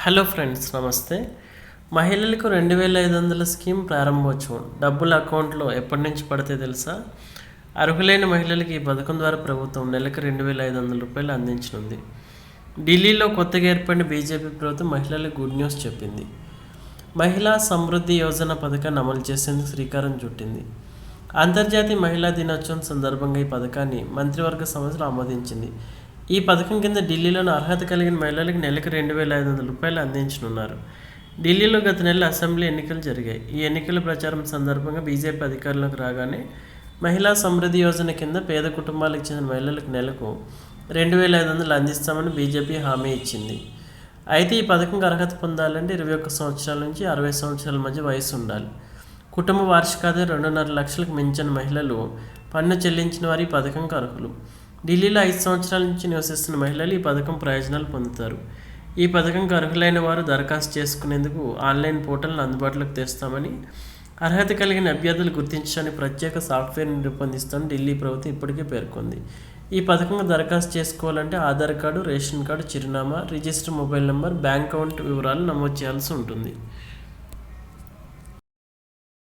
Hello friends నమస్తే. మహిళలకు రెండు వేల ఐదు వందల స్కీమ్ ప్రారంభోత్సవం. డబ్బులు అకౌంట్లో ఎప్పటి నుంచి పడితే తెలుసా? అర్హులైన మహిళలకు ఈ పథకం ద్వారా ప్రభుత్వం నెలకు రెండు వేల ఐదు వందల రూపాయలు అందించనుంది. ఢిల్లీలో కొత్తగా ఏర్పడిన బీజేపీ ప్రభుత్వం మహిళలకు గుడ్ న్యూస్ చెప్పింది. మహిళా సమృద్ధి యోజన పథకాన్ని అమలు చేసేందుకు శ్రీకారం చుట్టింది. అంతర్జాతీయ మహిళా దినోత్సవం సందర్భంగా ఈ పథకాన్ని మంత్రివర్గ సంస్థలు ఆమోదించింది. ఈ పథకం కింద ఢిల్లీలోని అర్హత కలిగిన మహిళలకు నెలకు రెండు వేల ఐదు వందల రూపాయలు అందించనున్నారు. ఢిల్లీలో గత నెల అసెంబ్లీ ఎన్నికలు జరిగాయి. ఈ ఎన్నికల ప్రచారం సందర్భంగా బీజేపీ అధికారంలోకి రాగానే మహిళా సమృద్ధి యోజన కింద పేద కుటుంబాలకు చెందిన మహిళలకు నెలకు రెండు వేల ఐదు వందలు అందిస్తామని బీజేపీ హామీ ఇచ్చింది. అయితే ఈ పథకంకి అర్హత పొందాలంటే ఇరవై ఒక్క సంవత్సరాల నుంచి అరవై సంవత్సరాల మధ్య వయసు ఉండాలి. కుటుంబ వార్షిక ఆదాయం రెండున్నర లక్షలకు మించిన మహిళలు పన్ను చెల్లించిన వారి ఈ పథకంకి అర్హులు. ఢిల్లీలో ఐదు సంవత్సరాల నుంచి నివసిస్తున్న మహిళలు ఈ పథకం ప్రయోజనాలు పొందుతారు. ఈ పథకంకి అర్హులైన వారు దరఖాస్తు చేసుకునేందుకు ఆన్లైన్ పోర్టల్ను అందుబాటులోకి తెస్తామని అర్హత కలిగిన అభ్యర్థులు గుర్తించడానికి ప్రత్యేక సాఫ్ట్వేర్ని రూపొందిస్తామని ఢిల్లీ ప్రభుత్వం ఇప్పటికే పేర్కొంది. ఈ పథకంగా దరఖాస్తు చేసుకోవాలంటే ఆధార్ కార్డు రేషన్ కార్డు చిరునామా register mobile number bank account వివరాలు నమోదు చేయాల్సి ఉంటుంది.